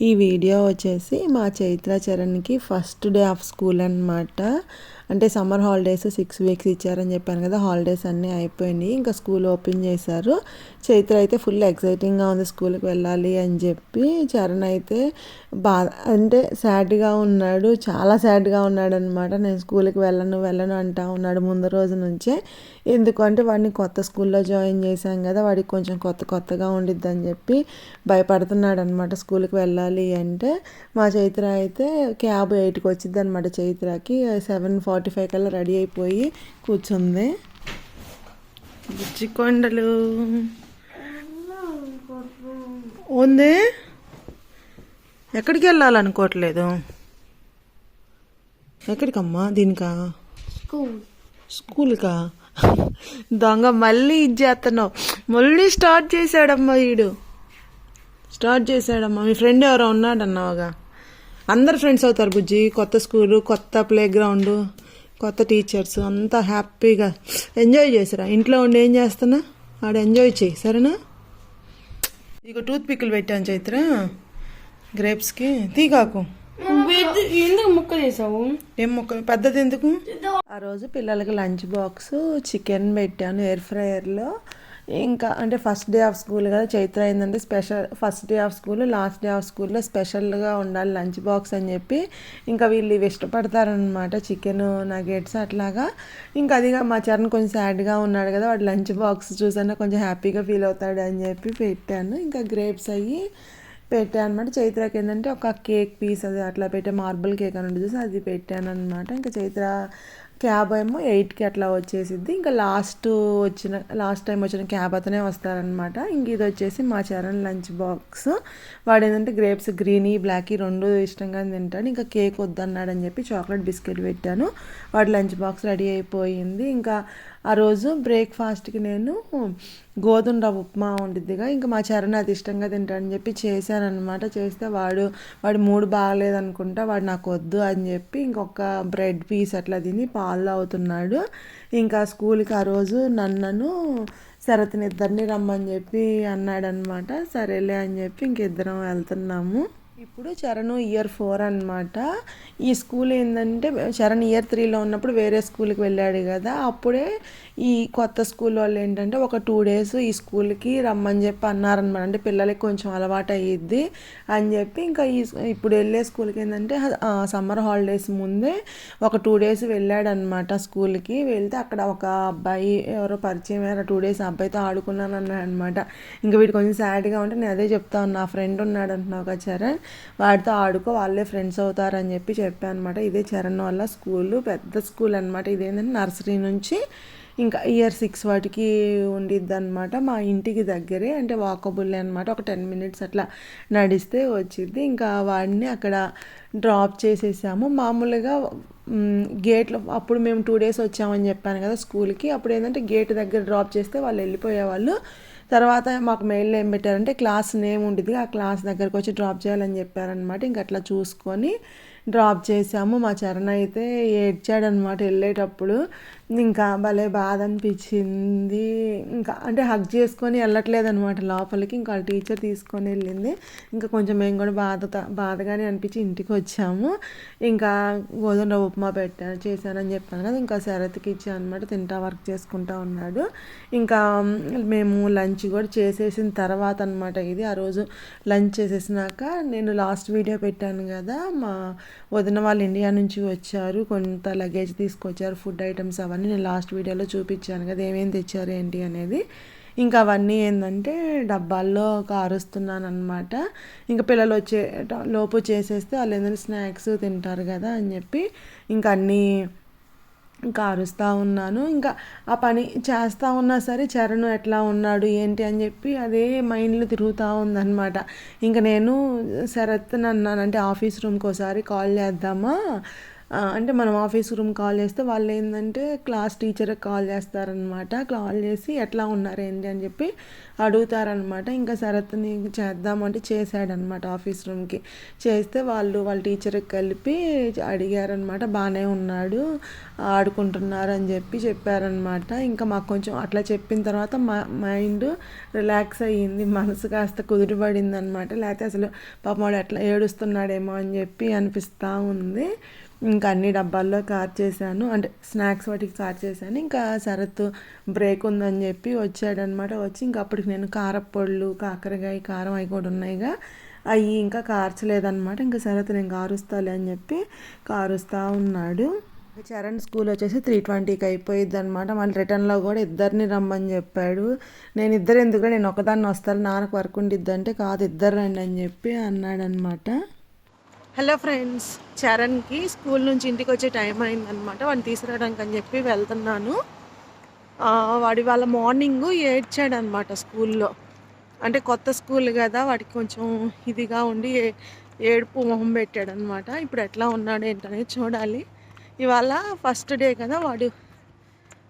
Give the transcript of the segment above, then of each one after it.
ఈ వీడియో వచ్చేసి మా చైత్ర చరణ్కి ఫస్ట్ డే ఆఫ్ స్కూల్ అనమాట అంటే సమ్మర్ హాలిడేస్ సిక్స్ వీక్స్ ఇచ్చారని చెప్పాను కదా హాలిడేస్ అన్నీ అయిపోయినాయి ఇంకా స్కూల్ ఓపెన్ చేశారు. చైత్ర అయితే ఫుల్ ఎక్సైటింగ్గా ఉంది స్కూల్కి వెళ్ళాలి అని చెప్పి చరణ్ అయితే బా అంటే సాడ్గా ఉన్నాడు చాలా సాడ్గా ఉన్నాడు అనమాట నేను స్కూల్కి వెళ్ళను వెళ్ళను అంటా ఉన్నాడు ముందు రోజు నుంచే. ఎందుకంటే వాడిని కొత్త స్కూల్లో జాయిన్ చేశాం కదా వాడికి కొంచెం కొత్త కొత్తగా ఉండిద్దని అని చెప్పి భయపడుతున్నాడు అనమాట స్కూల్కి వెళ్ళాలి అంటే మా చైత్ర అయితే క్యాబ్ ఎయిట్కి వచ్చింది అనమాట చైత్రకి. సెవెన్ ఫార్టీ ఫైవ్ కల్లా రెడీ అయిపోయి కూర్చుంది. బుజ్జికొండలు. ఉంది. ఎక్కడికి వెళ్ళాలనుకోవట్లేదు? ఎక్కడికమ్మా? దీనికా? స్కూల్. స్కూల్కా? దొంగ మళ్ళీ ఇది చేస్తున్నావు. మళ్ళీ స్టార్ట్ చేశాడమ్మా వీడు స్టార్ట్ చేశాడమ్మా. మీ ఫ్రెండ్ ఎవరో ఉన్నాడన్నావుగా. అందరు ఫ్రెండ్స్ అవుతారు బుజ్జి. కొత్త స్కూలు కొత్త ప్లే గ్రౌండ్ కొత్త టీచర్స్ అంతా హ్యాపీగా ఎంజాయ్ చేసిరా? ఇంట్లో ఉండి ఏం చేస్తున్నా? ఆడ ఎంజాయ్ చేయి. సరేనా? ఇక టూత్ పిక్కులు పెట్టాను చైత్ర. గ్రేప్స్కి తీగాకు ఎందుకు ముక్క చేసావు? ఏం మొక్క? పెద్దది ఎందుకు? ఆ రోజు పిల్లలకి లంచ్ బాక్స్ చికెన్ పెట్టాను ఎయిర్ ఫ్రైయర్లో ఇంకా అంటే ఫస్ట్ డే ఆఫ్ స్కూల్ కదా చైత్ర ఏంటంటే special first day of school last day of స్కూల్లో స్పెషల్గా ఉండాలి లంచ్ బాక్స్ అని చెప్పి ఇంకా వీళ్ళు ఇవి ఇష్టపడతారనమాట చికెన్ నగెట్స్ అట్లాగా. ఇంకా అదిగా మా చరణ్ కొంచెం సాడ్గా ఉన్నాడు కదా వాడు లంచ్ బాక్స్ చూసాను కొంచెం హ్యాపీగా ఫీల్ అవుతాడు అని చెప్పి పెట్టాను. ఇంకా గ్రేప్స్ అయ్యి పెట్టాను అనమాట చైత్రకి ఏంటంటే ఒక కేక్ పీస్ అది అట్లా పెట్టే మార్బుల్ కేక్ అని ఉంటుంది చూసి అది పెట్టాను అనమాట ఇంకా చైత్ర క్యాబ్ ఏమో ఎయిట్కి అట్లా వచ్చేసిద్ది. ఇంకా లాస్ట్ వచ్చిన లాస్ట్ టైం వచ్చిన క్యాబ్ అతనే వస్తారనమాట ఇంక ఇది వచ్చేసి మా చరణ్ లంచ్ బాక్స్. వాడు ఏంటంటే గ్రేప్స్ గ్రీనీ బ్లాక్ రెండు ఇష్టంగా తింటాడు. ఇంకా కేక్ వద్దన్నాడని అని చెప్పి చాక్లెట్ బిస్కెట్ పెట్టాను. వాడి లంచ్ బాక్స్ రెడీ అయిపోయింది. ఇంకా ఆ రోజు బ్రేక్ఫాస్ట్కి నేను గోధుమ రవ్వ ఉప్మా ఉండిద్దిగా. ఇంకా మా చరణ్ అది ఇష్టంగా తింటాడని చెప్పి చేశానమాట చేస్తే వాడు వాడు మూడు బాగలేదనుకుంటా వాడు నాకు వద్దు అని చెప్పి ఇంకొక బ్రెడ్ పీస్ అట్లా తిని పాలు తాగుతున్నాడు. ఇంకా స్కూల్కి ఆ రోజు నన్నను శరత్ని ఇద్దరిని రమ్మని చెప్పి అన్నాడనమాట సరేలే అని చెప్పి ఇంకిద్దరం వెళ్తున్నాము. ఇప్పుడు చరణ్ ఇయర్ ఫోర్ అనమాట ఈ స్కూల్ ఏంటంటే చరణ్ ఇయర్ త్రీలో ఉన్నప్పుడు వేరే స్కూల్కి వెళ్ళాడు కదా అప్పుడే ఈ కొత్త స్కూల్ వాళ్ళు ఏంటంటే ఒక టూ డేస్ ఈ స్కూల్కి రమ్మని చెప్పి అన్నారనమాట అంటే పిల్లలకి కొంచెం అలవాటు అయ్యిద్ది అని చెప్పి ఇంకా ఈ ఇప్పుడు వెళ్ళే స్కూల్కి ఏంటంటే సమ్మర్ హాలిడేస్ ముందే ఒక టూ డేస్ వెళ్ళాడనమాట స్కూల్కి. వెళ్తే అక్కడ ఒక అబ్బాయి ఎవరో పరిచయం అయ్యారు టూ డేస్ అబ్బాయితో ఆడుకున్నాను అన్నాడు అనమాట ఇంకా వీడు కొంచెం సాడ్గా ఉంటే నేను అదే చెప్తా ఉన్నా ఫ్రెండ్ ఉన్నాడు అంటున్నావు కదా చరణ్ వాడితో ఆడుకో వాళ్ళే ఫ్రెండ్స్ అవుతారని చెప్పి చెప్పాను అనమాట ఇదే చరణ్ వల్ల స్కూల్ పెద్ద స్కూల్ అనమాట ఇదేంటంటే నర్సరీ నుంచి ఇంకా ఇయర్ సిక్స్ వాటికి ఉండిద్ది అనమాట మా ఇంటికి దగ్గరే అంటే వాకబుల్ అనమాట ఒక టెన్ మినిట్స్ అట్లా నడిస్తే వచ్చింది ఇంకా వాడిని అక్కడ డ్రాప్ చేసేసాము. మామూలుగా గేట్లో అప్పుడు మేము టూ డేస్ వచ్చామని చెప్పాను కదా స్కూల్కి. అప్పుడు ఏంటంటే గేట్ దగ్గర డ్రాప్ చేస్తే వాళ్ళు వెళ్ళిపోయేవాళ్ళు. తర్వాత మాకు మెయిల్లో ఏం పెట్టారంటే క్లాస్ నేమ్ ఉంటుంది ఆ క్లాస్ దగ్గరకు వచ్చి డ్రాప్ చేయాలని చెప్పారనమాట ఇంక అట్లా చూసుకొని డ్రాప్ చేసాము మా చరణ్ అయితే ఏడ్చాడనమాట వెళ్ళేటప్పుడు. ఇంకా భలే బాధ అనిపించింది ఇంకా అంటే హగ్ చేసుకొని వెళ్ళట్లేదు అనమాట లోపలికి. ఇంకా టీచర్ తీసుకొని వెళ్ళింది. ఇంకా కొంచెం మేము కూడా బాధ బాధగానే అనిపించి ఇంటికి వచ్చాము. ఇంకా గోధుమ ఉప్మా పెట్టాను చేశానని చెప్పాను కదా. ఇంకా శరత్కి ఇచ్చాను అనమాట తింటా వర్క్ చేసుకుంటా ఉన్నాడు. ఇంకా మేము లంచ్ కూడా చేసేసిన తర్వాత అనమాట ఇది. ఆ రోజు లంచ్ చేసేసినాక నేను లాస్ట్ వీడియో పెట్టాను కదా. మా వదిన వాళ్ళు ఇండియా నుంచి వచ్చారు కొంత లగేజ్ తీసుకొచ్చారు ఫుడ్ ఐటమ్స్ అవన్నీ నేను లాస్ట్ వీడియోలో చూపించాను కదా ఏమేమి తెచ్చారు ఏంటి అనేది. ఇంకా అవన్నీ ఏంటంటే డబ్బాల్లో కారుస్తున్నాను అనమాట ఇంకా పిల్లలు వచ్చే లోపు చేసేస్తే వాళ్ళు ఏంటంటే స్నాక్స్ తింటారు కదా అని చెప్పి ఇంకా అన్నీ కారుస్తూ ఉన్నాను. ఇంకా ఆ పని చేస్తూ ఉన్నా సరే చరణ్ ఎట్లా ఉన్నాడు ఏంటి అని చెప్పి అదే మైండ్లో తిరుగుతూ ఉందన్నమాట. ఇంకా నేను శరత్ అన్నాను అంటే ఆఫీస్ రూమ్కి ఒకసారి కాల్ చేద్దామా? అంటే మనం ఆఫీస్ రూమ్ కాల్ చేస్తే వాళ్ళు ఏంటంటే క్లాస్ టీచర్కి కాల్ చేస్తారనమాట కాల్ చేసి ఎట్లా ఉన్నారు ఏంటి అని చెప్పి అడుగుతారనమాట ఇంకా శరత్ని చేద్దామంటే చేశాడనమాట ఆఫీస్ రూమ్కి చేస్తే వాళ్ళు వాళ్ళ టీచర్కి కలిపి అడిగారనమాట బాగానే ఉన్నాడు ఆడుకుంటున్నారు అని చెప్పి చెప్పారనమాట ఇంకా మాకు కొంచెం అట్లా చెప్పిన తర్వాత మా మైండ్ రిలాక్స్ అయ్యింది. మనసు కాస్త కుదురుపడింది అనమాట లేకపోతే అసలు పాపం వాడు ఎట్లా ఏడుస్తున్నాడేమో అని చెప్పి అనిపిస్తూ ఉంది. ఇంకా అన్ని డబ్బాల్లో కార్ చేశాను. అంటే స్నాక్స్ వాటికి కార్ చేశాను. ఇంకా శరత్ బ్రేక్ ఉందని చెప్పి వచ్చాడనమాట వచ్చి ఇంకా అప్పటికి నేను కారప్పొళ్ళు కాకరకాయ కారం అవి కూడా ఉన్నాయిగా అవి ఇంకా కార్చలేదనమాట ఇంకా శరత్ నేను కారుస్తాలే అని చెప్పి కారుస్తూ ఉన్నాడు. చరణ్ స్కూల్ వచ్చేసి త్రీ ట్వంటీకి అయిపోయింది అనమాట మళ్ళీ రిటర్న్లో కూడా ఇద్దరిని రమ్మని చెప్పాడు. నేను ఇద్దరు ఎందుకు నేను ఒకదాన్ని వస్తాను. నాన్నకు వర్క్ ఉండిద్ది అంటే కాదు ఇద్దరు రండి అని చెప్పి అన్నాడనమాట హలో ఫ్రెండ్స్ చరణ్కి స్కూల్ నుంచి ఇంటికి వచ్చే టైం అయిందనమాట వాడిని తీసుకురావడానికి అని చెప్పి వెళ్తున్నాను. వాడి వాళ్ళ మార్నింగ్ ఏడ్చాడనమాట స్కూల్లో. అంటే కొత్త స్కూల్ కదా వాడికి కొంచెం ఇదిగా ఉండి ఏ- ఏడుపు మొహం పెట్టాడనమాట ఇప్పుడు ఎట్లా ఉన్నాడు ఏంటనేది చూడాలి. ఇవాళ ఫస్ట్ డే కదా వాడు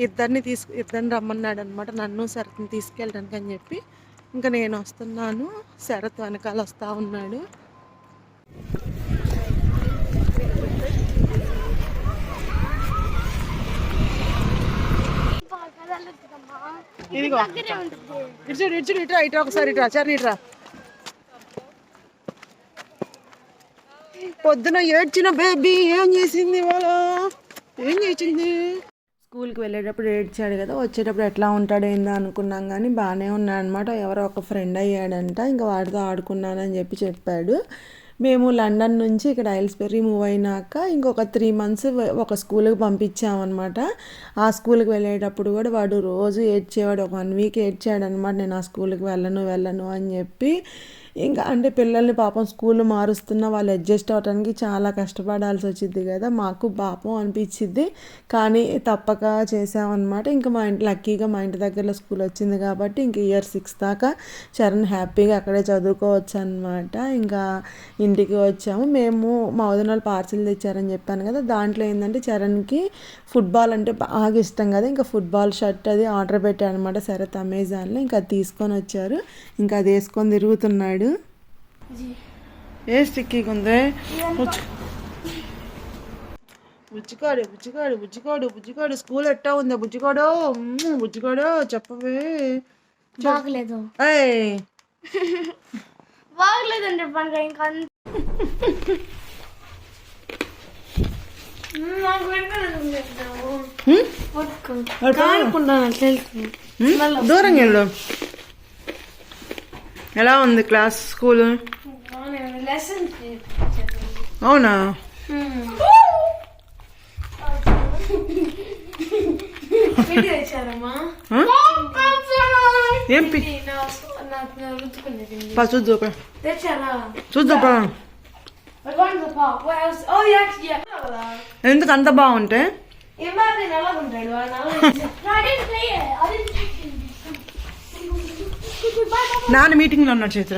ఇద్దరిని తీసుకు ఇద్దరిని రమ్మన్నాడు అనమాట నన్ను శరత్ని తీసుకెళ్ళడానికి అని చెప్పి. ఇంకా నేను వస్తున్నాను. శరత్ వెనకాల వస్తూ ఉన్నాడు. ఇదిగో. ఇటు చూడు ఇటు చూడు ఇట్రా ఇట్రా ఒకసారి ఇట్రా చరణ్ ఇట్రా పొద్దున ఏడ్చిన బేబీ ఏం చేసింది ఇవాళ? ఏం చేసింది? స్కూల్కి వెళ్ళేటప్పుడు ఏడ్చాడు కదా వచ్చేటప్పుడు ఎట్లా ఉంటాడో ఏందో అనుకున్నాం కానీ బాగానే ఉన్నాడు అనమాట ఎవరో ఒక ఫ్రెండ్ అయ్యాడంట ఇంకా వాడితో ఆడుకున్నానని చెప్పి చెప్పాడు. మేము లండన్ నుంచి ఇక్కడ ఐల్స్బెర్రీ మూవ్ అయినాక ఇంకొక త్రీ మంత్స్ ఒక స్కూల్కి పంపించామన్నమాట. ఆ స్కూల్కి వెళ్ళేటప్పుడు కూడా వాడు రోజు ఏడ్చేవాడు ఒక వన్ వీక్ ఏడ్చాడనమాట నేను ఆ స్కూల్కి వెళ్ళను వెళ్ళను అని చెప్పి ఇంకా అంటే పిల్లల్ని పాపం స్కూల్ మారుస్తున్న వాళ్ళు అడ్జస్ట్ అవడానికి చాలా కష్టపడాల్సి వచ్చింది కదా. మాకు పాపం అనిపించింది. కానీ తప్పక చేసామన్నమాట ఇంకా మా ఇంటి లక్కీగా మా ఇంటి దగ్గరలో స్కూల్ వచ్చింది కాబట్టి ఇంక ఇయర్ సిక్స్ దాకా చరణ్ హ్యాపీగా అక్కడే చదువుకోవచ్చు అనమాట ఇంకా ఇంటికి వచ్చాము. మేము మా వదిన వాళ్ళు పార్సిల్ తెచ్చారని చెప్పాను కదా. దాంట్లో ఏంటంటే చరణ్కి ఫుట్బాల్ అంటే బాగా ఇష్టం కదా. ఇంకా ఫుట్బాల్ షర్ట్ అది ఆర్డర్ పెట్టాను అనమాట సరే అమెజాన్లో. ఇంకా తీసుకొని వచ్చారు. ఇంకా అది వేసుకొని తిరుగుతున్నాడు. ఏ స్టిక్కీగా ఉంది బుజ్జి- బుజ్జిగాడు బుజ్జిగాడు బుజ్జిగాడు బుజ్జిగాడు. స్కూల్ ఎట్టా ఉందా బుజ్జిగాడు? బుజ్జిగాడు చెప్పవే. బాగలేదు. బాగలేదండి పండుగ ఇంకా? దూరంగా వెళ్ళు. ఎలా ఉంది క్లాస్ స్కూల్? లెసన్ అవునా? ఏం చూద్దు చూద్దు? Oh. ఎందుకు అంత బాగుంటే Imagine ఎలా ఉంటాడు వాడు అలా No, I didn't play it. I didn't take it. నాన్న మీటింగ్లో ఉన్నాడు చైత్ర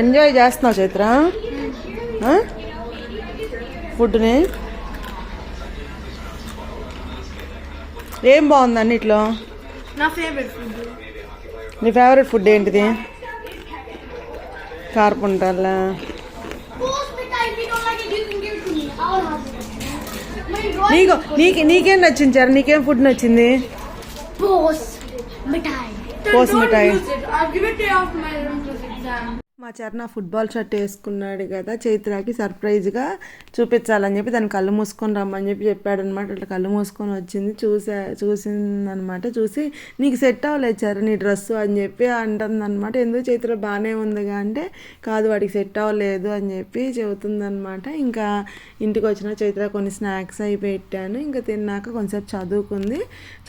ఎంజాయ్ చేస్తున్నావు చైత్ర? ఫుడ్ని? ఏం బాగుంది అన్నిట్లో? నా ఫేవరెట్ ఫుడ్ నీ ఫేవరెట్ ఫుడ్ ఏంటిది? కార్పుంటాలా. నీకు నీకు నీకేం నచ్చింది చారు నీకేం ఫుడ్ నచ్చింది? మిఠాయి. cosmetized. I'll give it day after my room exam. మా చరణ ఫుట్బాల్ షర్ట్ వేసుకున్నాడు కదా చైత్రాకి సర్ప్రైజ్గా చూపించాలని చెప్పి దాన్ని కళ్ళు మూసుకొని రమ్మని చెప్పి చెప్పాడు అనమాట అట్లా కళ్ళు మూసుకొని వచ్చింది చూసా చూసిందనమాట చూసి నీకు సెట్ అవ్వలేదు చర్ నీ డ్రెస్సు అని చెప్పి అంటుందన్నమాట. ఎందుకు చైత్ర బాగానే ఉందిగా అంటే కాదు వాడికి సెట్ అవ్వలేదు అని చెప్పి చెబుతుందనమాట ఇంకా ఇంటికి వచ్చిన చైత్ర కొన్ని స్నాక్స్ అవి పెట్టాను. ఇంకా తిన్నాక కొంచెంసేపు చదువుకుంది.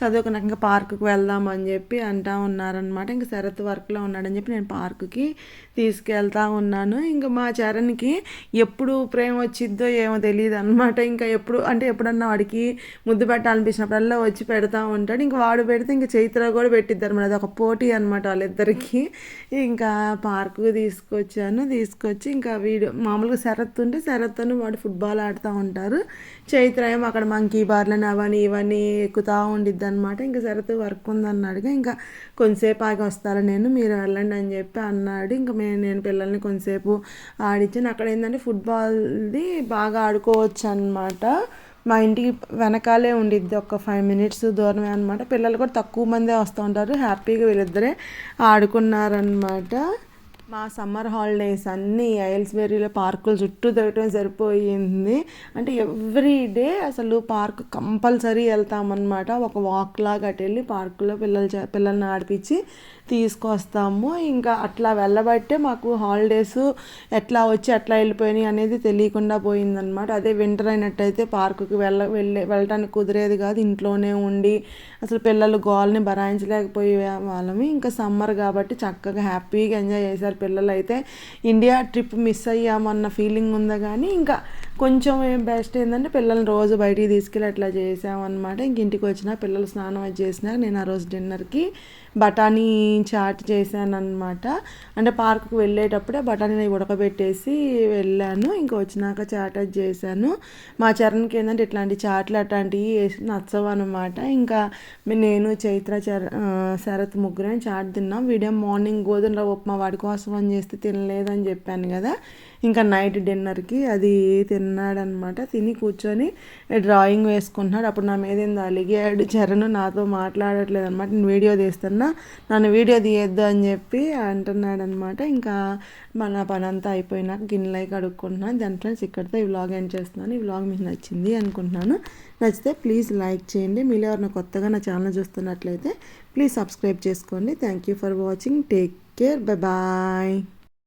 చదువుకున్నాక ఇంకా పార్కుకి వెళ్దాం అని చెప్పి అంటా ఉన్నారనమాట ఇంకా శరత్ వర్క్లో ఉన్నాడని చెప్పి నేను పార్కుకి తీసుకెళ్తా ఉన్నాను. ఇంకా మా చరణ్కి ఎప్పుడు ప్రేమ వచ్చిద్దో ఏమో తెలియదు అనమాట ఇంకా ఎప్పుడు అంటే ఎప్పుడన్నా వాడికి ముద్దు పెట్టాలనిపించినప్పుడల్లా వచ్చి పెడతా ఉంటాడు. ఇంకా వాడు పెడితే ఇంకా చైత్ర కూడా పెట్టిద్ది అనమాట అది ఒక పోటీ అనమాట వాళ్ళిద్దరికి. ఇంకా పార్కు తీసుకొచ్చాను. తీసుకొచ్చి ఇంకా వీడు మామూలుగా శరత్ ఉంటే శరత్తును వాడు ఫుట్బాల్ ఆడుతూ ఉంటారు. చైత్ర ఏమో అక్కడ మంకీ బార్లని అవన్నీ ఇవన్నీ ఎక్కుతూ ఉండిద్ది అనమాట ఇంకా శరత్ వర్క్ ఉందన్నాడుగా. ఇంకా కొంతసేపు ఆగి వస్తారా నేను మీరు వెళ్ళండి అని చెప్పి అన్నాడు. ఇంకా మేము నేను పిల్లల్ని కొంతసేపు ఆడించాను అక్కడ ఏంటంటే ఫుట్బాల్ది బాగా ఆడుకోవచ్చు అనమాట మా ఇంటికి వెనకాలే ఉండిద్ది ఒక ఫైవ్ మినిట్స్ దూరమే అనమాట పిల్లలు కూడా తక్కువ మందే వస్తూ ఉంటారు హ్యాపీగా వీళ్ళిద్దరే ఆడుకున్నారనమాట మా సమ్మర్ హాలిడేస్ అన్నీ ఐల్స్బెర్రీలో పార్కుల చుట్టూ తిరగటం సరిపోయింది. అంటే ఎవ్రీ డే అసలు పార్క్ కంపల్సరీ వెళ్తామన్నమాట. ఒక వాక్ లాగా అటు వెళ్ళి పార్కులో పిల్లలు పిల్లల్ని ఆడిపించి తీసుకొస్తాము. ఇంకా అట్లా వెళ్ళబట్టే మాకు హాలిడేస్ ఎట్లా వచ్చి ఎట్లా వెళ్ళిపోయినాయి అనేది తెలియకుండా పోయిందనమాట అదే వింటర్ అయినట్టయితే పార్కుకి వెళ్ళ వెళ్ళే వెళ్ళటానికి కుదిరేది కాదు. ఇంట్లోనే ఉండి అసలు పిల్లలు గోల్ని భరాయించలేకపోయే వాళ్ళము. ఇంకా సమ్మర్ కాబట్టి చక్కగా హ్యాపీగా ఎంజాయ్ చేశారు. పిల్లలు అయితే ఇండియా ట్రిప్ మిస్ అయ్యామన్న ఫీలింగ్ ఉందా కానీ ఇంకా కొంచెం బెస్ట్ ఏంటంటే పిల్లల్ని రోజు బయటికి తీసుకెళ్ళి అట్లా చేసామన్నమాట. ఇంక ఇంటికి వచ్చిన పిల్లలు స్నానం అది చేసినాక నేను ఆ రోజు డిన్నర్కి బఠానీ చాట్ చేశాను అనమాట అంటే పార్క్కి వెళ్ళేటప్పుడే బఠానీని ఉడకబెట్టేసి వెళ్ళాను. ఇంకా వచ్చినాక చాట్ అది చేశాను. మా చరణ్కి ఏంటంటే ఇట్లాంటి చాట్లు అట్లాంటివి వేసి నచ్చవు అనమాట ఇంకా నేను చైత్ర చర శరత్ ముగ్గురం చాట్ తిన్నాం. వీడియో మార్నింగ్ గోధుమ ఉప్మా వాడి కోసం అని చేస్తే తినలేదని చెప్పాను కదా. ఇంకా నైట్ డిన్నర్కి అది తిన్నాడనమాట. తిని కూర్చొని డ్రాయింగ్ వేసుకుంటున్నాడు. అప్పుడు నా మీద ఏందో అలిగాడు. చరణ్ నాతో మాట్లాడట్లేదు అనమాట నేను వీడియో తీస్తున్నా. నన్ను వీడియో తీయొద్దు అని చెప్పి అంటున్నాడు అనమాట ఇంకా మన పని అంతా అయిపోయినాక గిన్నెలు అడుక్కుంటున్నాను దాని ఫ్రెండ్స్ ఇక్కడితో ఈ వ్లాగ్ ఎండ్ చేస్తున్నాను. ఈ వ్లాగ్ మీకు నచ్చింది అనుకుంటున్నాను. నచ్చితే ప్లీజ్ లైక్ చేయండి. మీరు ఎవరైనా కొత్తగా నా ఛానల్ చూస్తున్నట్లయితే ప్లీజ్ సబ్స్క్రైబ్ చేసుకోండి. Thank you for watching. Take care. Bye bye.